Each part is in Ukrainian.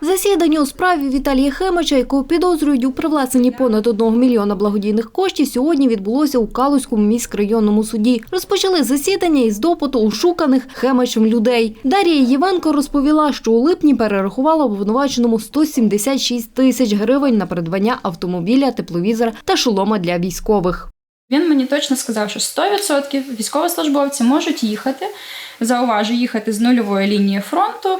Засідання у справі Віталія Хемича, якого підозрюють у привласненні понад 1 мільйона благодійних коштів, сьогодні відбулося у Калузькому міськрайонному суді. Розпочали засідання із допиту ушуканих Хемичем людей. Дар'я Євенко розповіла, що у липні перерахувала обвинуваченому 176 тисяч гривень на придбання автомобіля, тепловізора та шолома для військових. Він мені точно сказав, що 100% військовослужбовці можуть їхати, зауважу, їхати з нульової лінії фронту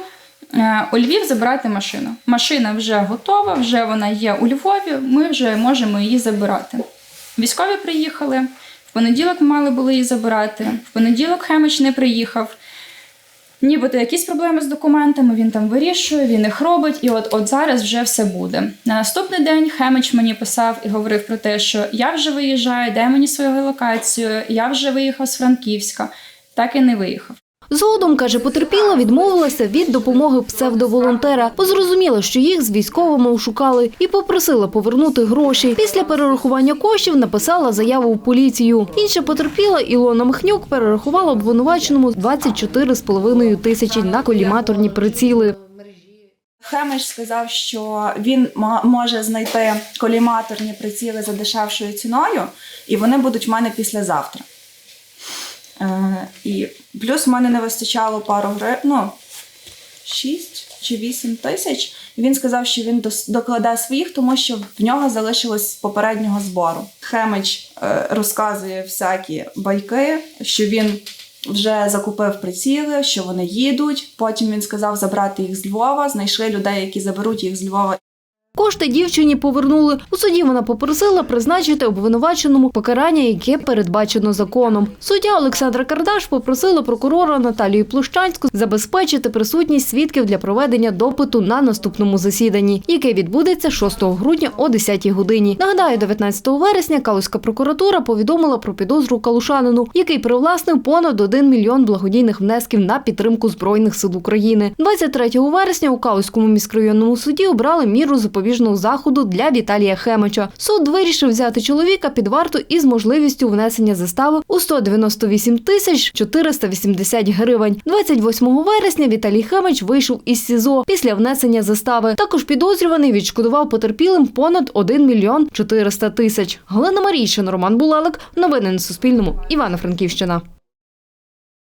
у Львів забирати машину. Машина вже готова, вже вона є у Львові, ми вже можемо її забирати. Військові приїхали, в понеділок мали були її забирати, в понеділок Хемич не приїхав. Нібито якісь проблеми з документами, він там вирішує, він їх робить, і от, от зараз вже все буде. На наступний день Хемич мені писав і говорив про те, що я вже виїжджаю, дай мені свою локацію, я вже виїхав з Франківська, так і не виїхав. Згодом, каже, потерпіла, відмовилася від допомоги псевдоволонтера, бо зрозуміла, що їх з військовими ошукали, і попросила повернути гроші. Після перерахування коштів написала заяву у поліцію. Інша потерпіла Ілона Михнюк перерахувала обвинуваченому 24,5 тисячі на коліматорні приціли. Хемич сказав, що він може знайти коліматорні приціли за дешевшою ціною, і вони будуть в мене післязавтра. Е, і плюс в мене не вистачало пару гривень, ну, 6 чи 8 тисяч. І він сказав, що він докладе своїх, тому що в нього залишилось з попереднього збору. Хемич е, розказує всякі байки, що він вже закупив приціли, що вони їдуть. Потім він сказав забрати їх з Львова. Знайшли людей, які заберуть їх з Львова. Кошти дівчині повернули. У суді вона попросила призначити обвинуваченому покарання, яке передбачено законом. Суддя Олександра Кардаш попросила прокурора Наталію Площанську забезпечити присутність свідків для проведення допиту на наступному засіданні, яке відбудеться 6 грудня о 10 годині. Нагадаю, 19 вересня Калузька прокуратура повідомила про підозру калушанину, який привласнив понад 1 мільйон благодійних внесків на підтримку збройних сил України. 23 вересня у Калузькому міськрайонному суді обрали міру запобіжного заходу для Віталія Хемича. Суд вирішив взяти чоловіка під варту із можливістю внесення застави у 198 тисяч 480 гривень. 28 вересня Віталій Хемич вийшов із СІЗО після внесення застави. Також підозрюваний відшкодував потерпілим понад 1 мільйон 400 тисяч. Галина Марійшин, Роман Булалик. Новини на Суспільному. Івано-Франківщина.